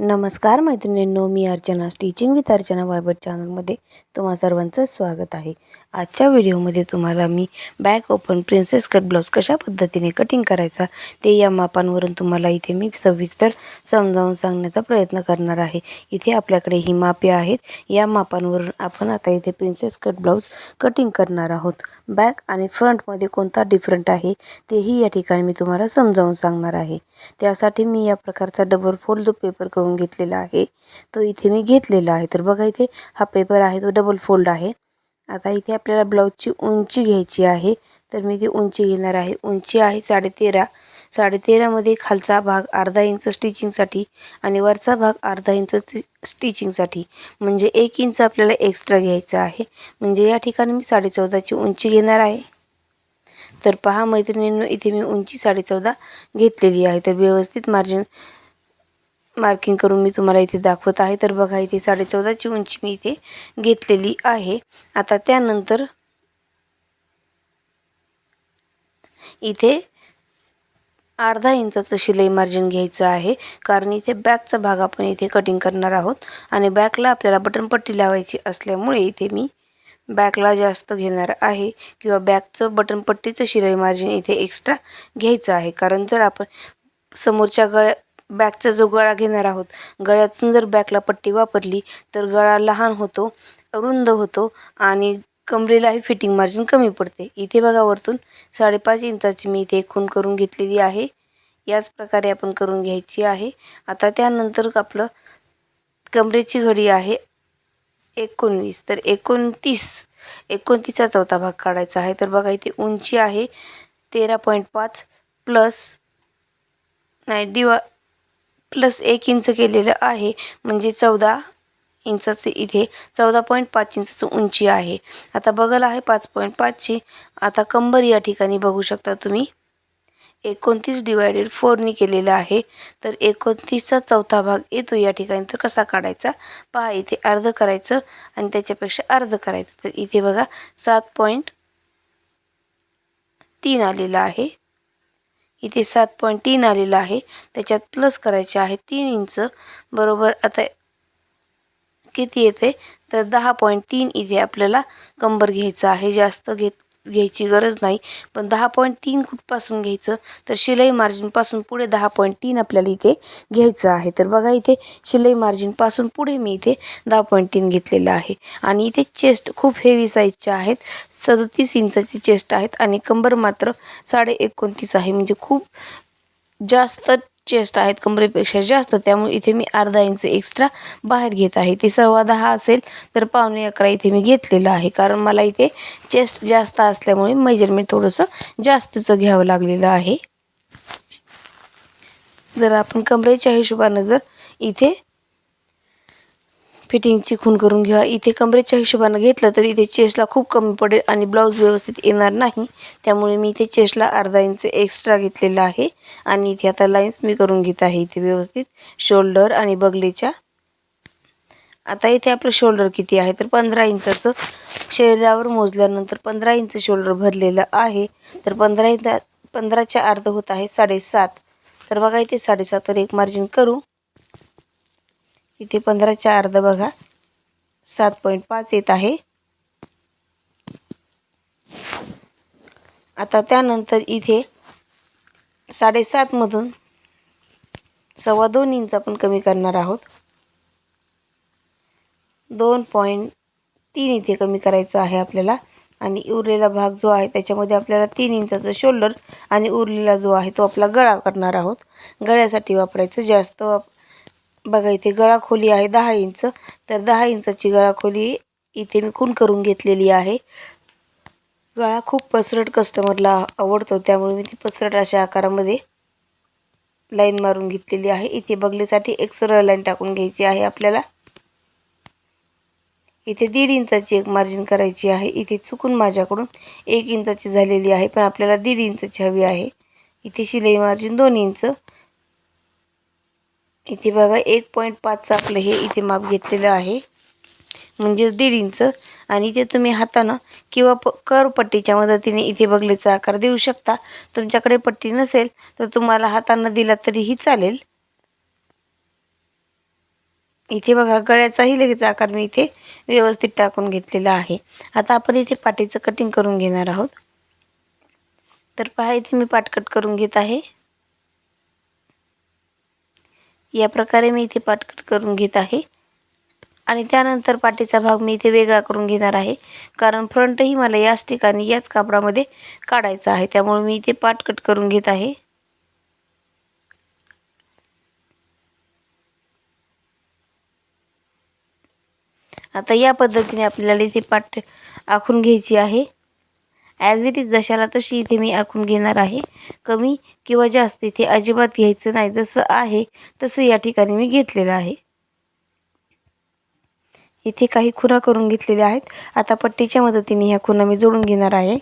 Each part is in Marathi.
नमस्कार मैत्रिणींनो मी अर्चना स्टिचिंग विथ अर्चना वायबर चॅनलमध्ये तुम्हा सर्वांचं स्वागत आहे. आजच्या व्हिडिओमध्ये तुम्हाला मी back open princess cut blouse कशा पद्धतीने कटिंग करायचा ते या मापांवरून तुम्हाला इथे मी सविस्तर समजावून सांगण्याचा प्रयत्न करणार आहे. इथे आपल्याकडे ही मापे आहेत. या मापांवरून आपण आता इथे प्रिन्सेस कट ब्लाऊज कटिंग करणार आहोत. बॅक आणि फ्रंटमध्ये कोणता डिफरंट आहे तेही या ठिकाणी मी तुम्हाला समजावून सांगणार आहे. त्यासाठी मी या प्रकारचा डबल फोल्ड पेपर करून घेतलेला आहे. तो इथे मी घेतलेला आहे. तर बघा इथे हा पेपर आहे तो डबल फोल्ड आहे. आता इथे आपल्याला ब्लाऊजची उंची घ्यायची आहे. तर मी ती उंची घेणार आहे. उंची आहे साडेतेरा. साडेतेरामध्ये खालचा भाग अर्धा इंच स्टिचिंगसाठी आणि वरचा भाग अर्धा इंच स्टिचिंगसाठी म्हणजे एक इंच आपल्याला एक्स्ट्रा घ्यायचा आहे. म्हणजे या ठिकाणी मी साडेचौदाची उंची घेणार आहे. तर पहा मैत्रिणींनो इथे मी उंची साडेचौदा घेतलेली आहे. तर व्यवस्थित मार्जिन मार्किंग करून मी तुम्हाला इथे दाखवत आहे. तर बघा इथे साडेचौदाची उंची मी इथे घेतलेली आहे. आता त्यानंतर इथे अर्धा इंचाचं शिलाई मार्जिन घ्यायचं आहे. कारण इथे बॅकचा भाग आपण इथे कटिंग करणार आहोत. आणि बॅकला आपल्याला बटनपट्टी लावायची असल्यामुळे इथे मी बॅकला जास्त घेणार आहे. किंवा बॅकचं बटनपट्टीचं शिलाई मार्जिन इथे एक्स्ट्रा घ्यायचं आहे. कारण जर आपण समोरच्या गळ्या बॅकचा जो गळा घेणार आहोत. गळ्यातून जर बॅकला पट्टी वापरली तर गळा लहान होतो रुंद होतो आणि कमरेलाही फिटिंग मार्जिन कमी पडते. इथे बघा वरतून साडेपाच इंचाची मी इथे खून करून घेतलेली आहे. याच प्रकारे आपण करून घ्यायची आहे. आता त्यानंतर आपलं कमरेची घडी आहे एकोणवीस. तर एकोणतीस एकोणतीसचा चौथा भाग काढायचा आहे. तर बघा इथे उंची आहे तेरा पॉईंट पाच प्लस नाही डिवा प्लस एक इंच केलेलं आहे. म्हणजे चौदा इंचाचं इथे चौदा पॉईंट पाच इंचाचं उंची आहे. आता बगल आहे पाच पॉईंट पाचची आता कंबर या ठिकाणी बघू शकता तुम्ही. एकोणतीस डिवायडेड फोरनी केलेलं आहे. तर एकोणतीसचा चौथा भाग येतो या ठिकाणी. तर कसा काढायचा? पहा इथे अर्ध करायचं आणि त्याच्यापेक्षा अर्ध करायचं. तर इथे बघा सात पॉईंट तीन आलेला आहे. इथे सात पॉईंट तीन आलेला आहे. त्याच्यात प्लस करायचे आहे तीन इंच. बरोबर? आता किती येते? तर दहा पॉईंट तीन इथे आपल्याला कंबर घ्यायचं आहे. जास्त घेत घ्यायची गरज नाही. पण दहा पॉईंट तीन कुठपासून घ्यायचं तर शिलाई मार्जिनपासून पुढे दहा पॉईंट तीन आपल्याला इथे घ्यायचं आहे. तर बघा इथे शिलाई मार्जिनपासून पुढे मी इथे दहा पॉईंट तीन घेतलेलं आहे. आणि इथे चेस्ट खूप हेवी साईजच्या आहेत. सदतीस इंचाची चेस्ट आहेत आणि कंबर मात्र साडे एकोणतीस आहे. म्हणजे खूप जास्त चेस्ट आहेत कमरेपेक्षा जास्त. त्यामुळे इथे मी अर्धा इंच एक्स्ट्रा बाहेर घेत आहे. ते सव्वा दहा असेल तर पावणे अकरा इथे मी घेतलेलं आहे. कारण मला इथे चेस्ट जास्त असल्यामुळे मेजरमेंट थोडंसं जास्तीचं घ्यावं लागलेलं आहे. जर आपण कमरेच्या हिशोबानं जर इथे फिटिंगची खून करून घ्या. इथे कमरेच्या हिशोबानं घेतलं तर इथे चेस्टला खूप कमी पडेल आणि ब्लाऊज व्यवस्थित येणार नाही. त्यामुळे मी इथे चेस्टला अर्धा इंच एक्स्ट्रा घेतलेला आहे. आणि इथे आता लाईन्स मी करून घेत आहे इथे व्यवस्थित. शोल्डर आणि बगलेच्या. आता इथे आपलं शोल्डर किती आहे? तर पंधरा इंचाचं शरीरावर मोजल्यानंतर पंधरा इंच शोल्डर भरलेलं आहे. तर पंधरा इंच पंधराच्या अर्ध होत आहे साडेसात. तर बघा इथे साडेसातवर एक मार्जिन करू. इथे पंधराच्या अर्ध बघा. सात पॉईंट पाच येत आहे. आता त्यानंतर इथे साडेसातमधून सव्वा दोन इंच आपण कमी करणार आहोत. दोन पॉईंट तीन इथे कमी करायचं आहे आपल्याला. आणि उरलेला भाग जो आहे त्याच्यामध्ये आपल्याला तीन इंचाचं शोल्डर आणि उरलेला जो आहे तो आपला गळा करणार आहोत. गळ्यासाठी वापरायचं जास्त वाप बघा इथे गळा खोली आहे दहा इंच. तर दहा इंचाची गळा खोली इथे मी खून करून घेतलेली आहे? गळा खूप पसरट कस्टमरला आवडतो त्यामुळे मी ती पसरट अशा आकारामध्ये लाईन मारून घेतलेली आहे. इथे बगलेसाठी एक सरळ लाईन टाकून घ्यायची आहे आपल्याला. इथे दीड इंचाची एक मार्जिन करायची आहे. इथे चुकून माझ्याकडून एक इंचाची झालेली आहे पण आपल्याला दीड इंचाची हवी आहे. इथे शिलाई मार्जिन दोन इंच. इथे बघा एक पॉईंट पाचचं आपलं हे इथे माप घेतलेलं आहे. म्हणजेच दीड इंच. आणि इथे तुम्ही हातानं किंवा प कर पट्टीच्या मदतीने इथे बगलेचा आकार देऊ शकता. तुमच्याकडे पट्टी नसेल तर तुम्हाला हातानं दिला तरीही चालेल. इथे बघा गळ्याचाही लगेच आकार मी इथे व्यवस्थित टाकून घेतलेला आहे. आता आपण इथे पाठीचं कटिंग करून घेणार आहोत. तर पहा इथे मी पाटकट करून घेत आहे. या प्रकारे मी इथे पाटकट करून घेत आहे. आणि त्यानंतर पाठीचा भाग मी इथे वेगळा करून घेणार आहे. कारण फ्रंटही मला याच ठिकाणी याच कापडामध्ये काढायचा आहे. त्यामुळे मी इथे पाटकट करून घेत आहे. आता या पद्धतीने आपल्याला इथे पाट आखून घ्यायची आहे. ॲज इट इज जशाला तशी इथे मी आखून घेणार आहे. कमी किंवा जास्त इथे अजिबात घ्यायचं नाही. जसं आहे तसं या ठिकाणी मी घेतलेलं आहे. इथे काही खुणा करून घेतलेल्या आहेत. आता पट्टीच्या मदतीने ह्या खुणा मी जोडून घेणार आहे.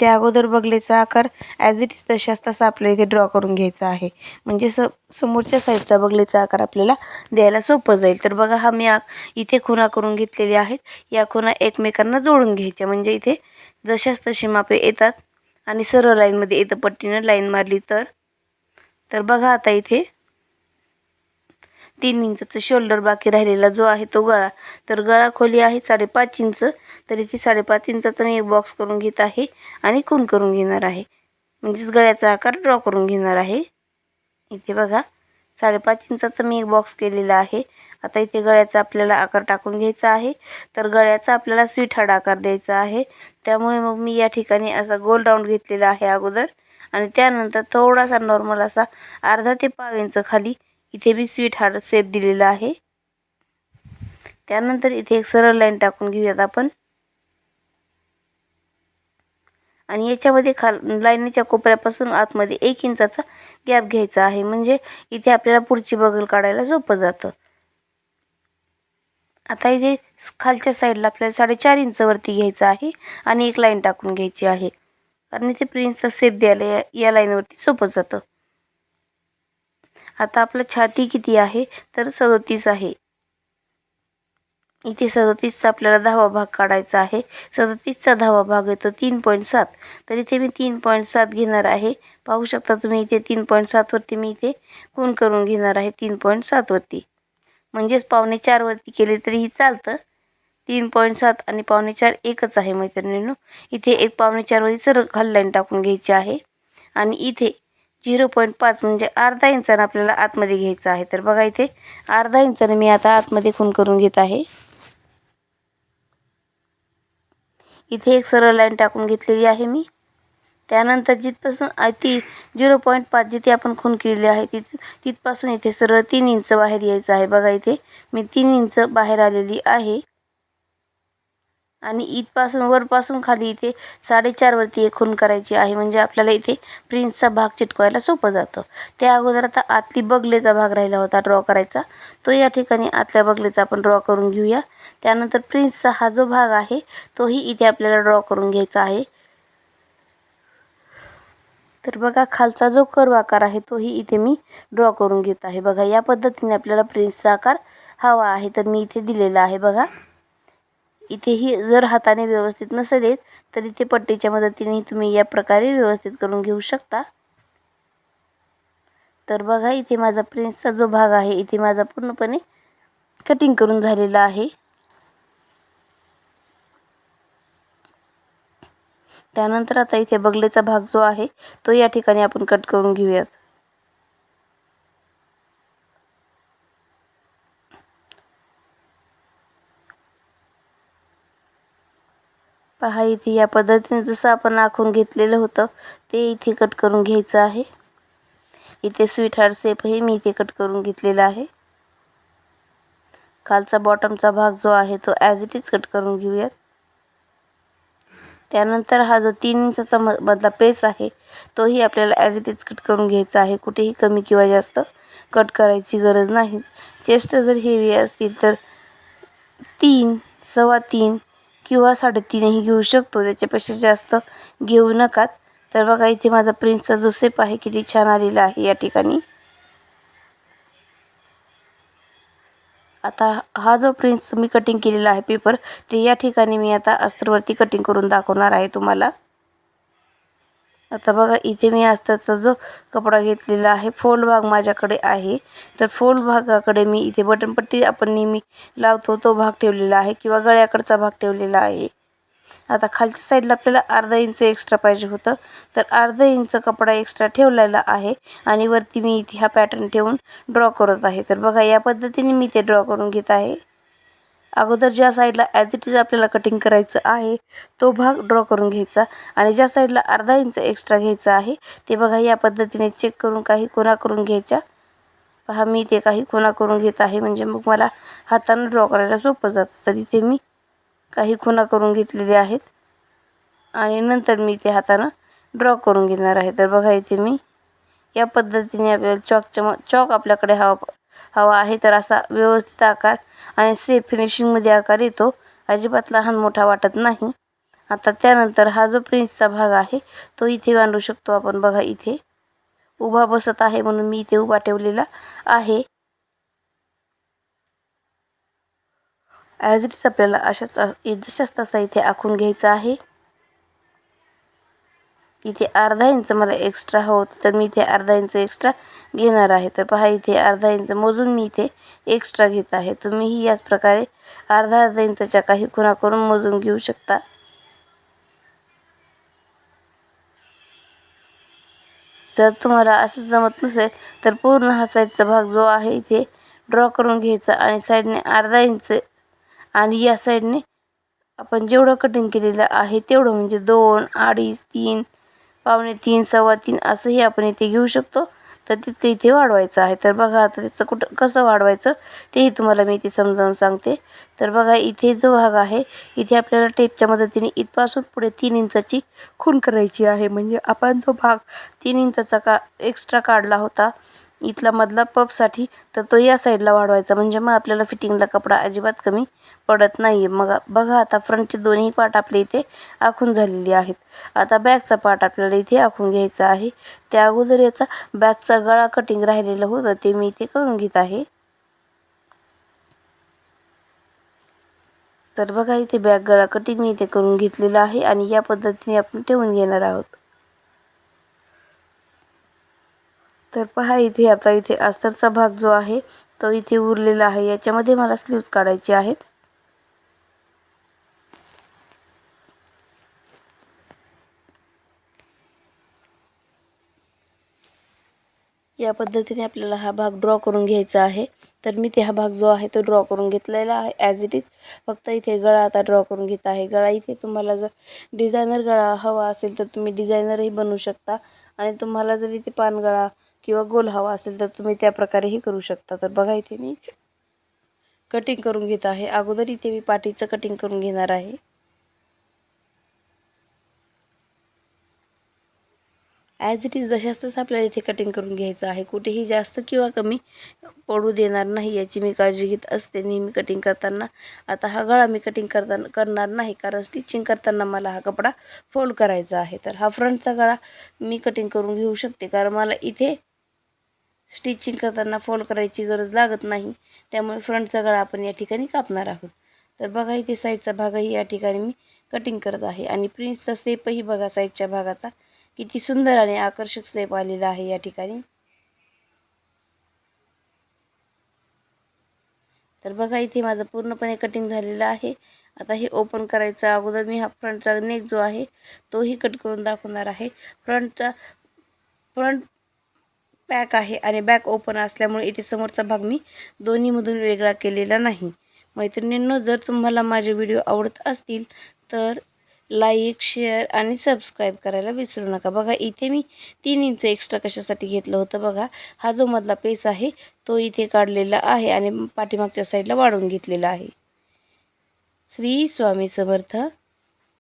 त्या अगोदर बगलेचा आकार ॲज इट इज तशाच तसा आपल्याला इथे ड्रॉ करून घ्यायचा आहे. म्हणजे स समोरच्या साईडचा बगलेचा आकार आपल्याला द्यायला सोपं जाईल. तर बघा हा मी इथे खुणा करून घेतलेल्या आहेत. या खुणा एकमेकांना जोडून घ्यायच्या. म्हणजे इथे जशाच तशी मापे येतात आणि सरळ लाईनमध्ये येतं. पट्टीनं लाईन मारली तर? तर बघा आता इथे. तीन इंचाचं शोल्डर बाकी राहिलेला जो आहे तो गळा. तर गळा खोली आहे साडेपाच इंच. तर इथे साडेपाच इंचाचा मी एक बॉक्स करून घेत आहे आणि खून करून घेणार आहे? म्हणजेच गळ्याचा आकार ड्रॉ करून घेणार आहे. इथे बघा साडेपाच इंचाचा मी एक बॉक्स केलेला आहे. आता इथे गळ्याचा आपल्याला आकार टाकून घ्यायचा आहे. तर गळ्याचा आपल्याला स्वीट हार्ड आकार द्यायचा आहे. त्यामुळे मग मी या ठिकाणी असा गोल राऊंड घेतलेला आहे अगोदर. आणि त्यानंतर थोडासा नॉर्मल असा अर्धा ते पाव इंच खाली इथे मी स्वीट हार्ड सेप दिलेला आहे. त्यानंतर इथे एक सरळ लाईन टाकून घेऊयात आपण. आणि याच्यामध्ये खाल लाईनीच्या कोपऱ्यापासून आतमध्ये एक इंचाचा गॅप घ्यायचा आहे. म्हणजे इथे आपल्याला पुढची बगल काढायला सोपं जातं. आता इथे खालच्या साईडला आपल्याला साडेचार इंचवरती घ्यायचं आहे आणि एक लाईन टाकून घ्यायची आहे. कारण इथे प्रिन्सचा सेप द्यायला या, या लाईनवरती सोपं जातं. आता आपलं छाती किती आहे? तर सदोतीस आहे. इथे सदोतीसचा आपल्याला दहावा भाग काढायचा आहे. सदोतीसचा दहावा भाग येतो तीन पॉईंट सात. तर इथे मी तीन पॉईंट सात घेणार आहे. पाहू शकता तुम्ही इथे तीन पॉईंट सातवरती मी इथे खून करून घेणार आहे? तीन पॉईंट सातवरती म्हणजेच पावणे चारवरती केले तरीही चालतं. तीन पॉईंट सात आणि पावणे चार एकच आहे मैत्रिणींनो. इथे एक पावणे चारवरती सरळ खाली लाईन टाकून घ्यायची आहे. आणि इथे झिरो पॉईंट पाच म्हणजे अर्धा इंचानं आपल्याला आतमध्ये घ्यायचं आहे. तर बघा इथे अर्धा इंचानं मी आता आतमध्ये खून करून घेत आहे. इथे एक सरळ लाईन टाकून घेतलेली आहे मी. त्यानंतर जिथपासून ती झिरो पॉईंट पाच जिथे आपण खून केलेली आहे तिथ तिथपासून इथे सरळ तीन इंच बाहेर यायचं आहे. बघा इथे मी तीन इंच बाहेर आलेली आहे. आणि इथपासून वरपासून खाली इथे साडेचारवरती एक खून करायची आहे. म्हणजे आपल्याला इथे प्रिन्सचा भाग चिटकवायला सोपं जातं. त्या अगोदर आता आतली बगलेचा भाग राहिला होता ड्रॉ करायचा. तो या ठिकाणी आतल्या बगलेचा आपण ड्रॉ करून घेऊया. त्यानंतर प्रिन्सचा हा जो भाग आहे तोही इथे आपल्याला ड्रॉ करून घ्यायचा आहे. तर बघा खालचा जो कर्व आकार आहे तोही इथे मी ड्रॉ करून घेत आहे. बघा या पद्धतीने आपल्याला प्रिन्सचा आकार हवा आहे. तर मी इथे दिलेला आहे बघा. इथेही जर हाताने व्यवस्थित नसेल येत तर इथे पट्टीच्या मदतीने तुम्ही या प्रकारे व्यवस्थित करून घेऊ शकता. तर बघा इथे माझा प्रिन्सचा जो भाग आहे इथे माझा पूर्णपणे कटिंग करून झालेला आहे. त्यानंतर आता इथे बगलेचा भाग जो आहे तो या ठिकाणी आपण कट करून घेऊयात. पहा इथे या पद्धतीने जसं आपण आखून घेतलेलं होतं ते इथे कट करून घ्यायचं आहे. इथे स्वीट हार्ट सेपही मी इथे कट करून घेतलेला आहे. खालचा बॉटमचा भाग जो आहे तो ॲज इट इज कट करून घेऊयात. त्यानंतर हा जो तीन इंचाचा म मधला पेस आहे तोही आपल्याला ॲज इट इज कट करून घ्यायचा आहे. कुठेही कमी किंवा जास्त कट करायची गरज नाही. चेस्ट जर हेवी असतील तर तीन सव्वा तीन किंवा साडेतीनही घेऊ शकतो. त्याच्यापेक्षा जास्त घेऊ नकात. तर बघा इथे माझा प्रिन्सचा जो सेप आहे किती छान आलेला आहे या ठिकाणी. आता हा जो प्रिन्स मी कटिंग केलेला आहे पेपर ते या ठिकाणी मी आता अस्तरवरती कटिंग करून दाखवणार आहे तुम्हाला. आता बघा इथे मी अस्ताचा जो कपडा घेतलेला आहे फोल्ड भाग माझ्याकडे आहे. तर फोल्ड भागाकडे मी इथे बटनपट्टी आपण नेहमी लावतो तो भाग ठेवलेला आहे किंवा गळ्याकडचा भाग ठेवलेला आहे. आता खालच्या साईडला आपल्याला अर्धा इंच एक्स्ट्रा पाहिजे होतं. तर अर्धा इंच कपडा एक्स्ट्रा ठेवलेला आहे आणि वरती मी इथे हा पॅटर्न ठेवून ड्रॉ करत आहे. तर बघा या पद्धतीने मी ते ड्रॉ करून घेत आहे. अगोदर ज्या साईडला ॲज इट इज आपल्याला कटिंग करायचं आहे तो भाग ड्रॉ करून घ्यायचा आणि ज्या साईडला अर्धा इंच एक्स्ट्रा घ्यायचा आहे ते बघा या पद्धतीने चेक करून काही कोणा करून घ्यायच्या. पहा मी ते काही कोणा करून घेत आहे म्हणजे मग मला हातानं ड्रॉ करायला सोपं जातं. तर इथे मी काही खुणा करून घेतलेले आहेत. आणि नंतर मी ते हातानं ड्रॉ करून घेणार आहे. तर बघा इथे मी या पद्धतीने आपल्याला चॉकच्या म चॉक आपल्याकडे हवा हवा आहे. तर असा व्यवस्थित आकार आणि सेफ फिनिशिंगमध्ये आकार येतो. अजिबात लहान मोठा वाटत नाही. आता त्यानंतर हा जो प्रिन्सचा भाग आहे तो इथे मांडू शकतो आपण. बघा इथे उभा बसत आहे म्हणून मी इथे उभा ठेवलेला आहे. ॲज इट इज आपल्याला अशाच जशाच तसा इथे आखून घ्यायचा आहे. इथे अर्धा इंच मला एक्स्ट्रा हवं होतं तर मी इथे अर्धा इंच एक्स्ट्रा घेणार आहे. तर पहा इथे अर्धा इंच मोजून मी इथे एक्स्ट्रा घेत आहे. तुम्हीही याच प्रकारे अर्धा अर्धा इंचच्या काही खुणा करून मोजून घेऊ शकता. जर तुम्हाला असं जमत नसेल तर पूर्ण हा साईडचा भाग जो आहे इथे ड्रॉ करून घ्यायचा आणि साईडने अर्धा इंच आणि या साईडने आपण जेवढं कटिंग केलेलं आहे तेवढं म्हणजे दोन अडीच तीन पावणे तीन सव्वा तीन असंही आपण इथे घेऊ शकतो. तर तितकं इथे वाढवायचं आहे. तर बघा आता त्याचं कुठं कसं वाढवायचं तेही तुम्हाला मी इथे समजावून सांगते. तर बघा इथे जो भाग आहे इथे आपल्याला टेपच्या मदतीने इथपासून पुढे तीन इंचाची खूण करायची आहे. म्हणजे आपण जो भाग तीन इंचाचा का एक्स्ट्रा काढला होता इथला मधला पपसाठी तर तो या साईडला वाढवायचा. म्हणजे मग आपल्याला फिटिंगला कपडा अजिबात कमी पडत नाही आहे मग बघा आता फ्रंटचे दोन्ही पार्ट आपले इथे आखून झालेले आहेत. आता बॅकचा पार्ट आपल्याला इथे आखून घ्यायचा आहे. त्या अगोदर याचा बॅकचा गळा कटिंग राहिलेलं होतं ते मी इथे करून घेत आहे. तर बघा इथे बॅग गळा कटिंग मी इथे करून घेतलेला आहे आणि या पद्धतीने आपण ठेवून घेणार आहोत. तर पहा इथे आता इथे अस्तरचा भाग जो आहे तो इथे उरलेला आहे. याच्यामध्ये मला स्लीव्ज काढायचे आहेत. या पद्धतीने आपल्याला हा भाग ड्रॉ करून घ्यायचा आहे. तर मी ते हा भाग जो आहे तो ड्रॉ करून घेतलेला आहे ॲज इट इज फक्त इथे गळा आता ड्रॉ करून घेत आहे. गळा इथे तुम्हाला जर डिझायनर गळा हवा असेल तर तुम्ही डिझायनरही बनवू शकता. आणि तुम्हाला जर इथे पानगळा किंवा गोल हवा असेल तर तुम्ही त्या प्रकारेही करू शकता. तर बघा इथे मी कटिंग करून घेत आहे. अगोदर इथे मी पाठीचं कटिंग करून घेणार आहे. ॲज इट इज जशाच आपल्याला इथे कटिंग करून घ्यायचं आहे. कुठेही जास्त किंवा कमी पडू देणार नाही याची मी काळजी घेत असते. नेहमी कटिंग करताना आता हा गळा मी कटिंग करताना करणार नाही. कारण स्टिचिंग करताना मला हा कपडा फोल्ड करायचा आहे. तर हा फ्रंटचा गळा मी कटिंग करून घेऊ शकते. कारण मला इथे स्टिचिंग करताना फोल्ड करायची गरज लागत नाही. त्यामुळे फ्रंटचा गळा आपण या ठिकाणी कापणार आहोत. तर बघा इथे साईडचा भागही या ठिकाणी मी कटिंग करत आहे. आणि प्रिन्सचा स्टेपही बघा साईडच्या भागाचा. किती सुंदर आणि आकर्षक स्टेप आलेला आहे या ठिकाणी. तर बघा इथे माझं पूर्णपणे कटिंग झालेलं आहे. आता हे ओपन करायचं अगोदर मी हा फ्रंटचा नेक जो आहे तोही कट करून दाखवणार आहे. फ्रंटचा फ्रंट बॅक आहे आणि बॅक ओपन असल्यामुळे इथे समोरचा भाग मी दोन्हीमधून वेगळा केलेला नाही. मैत्रिणींनो जर तुम्हाला माझे व्हिडिओ आवडत असतील तर लाईक शेअर आणि सबस्क्राईब करायला विसरू नका. बघा इथे मी तीन इंच एक्स्ट्रा कशासाठी घेतलं होतं बघा. हा जो मधला पेस आहे तो इथे काढलेला आहे आणि पाठीमागच्या साईडला वाढवून घेतलेला आहे. श्री स्वामी समर्थ.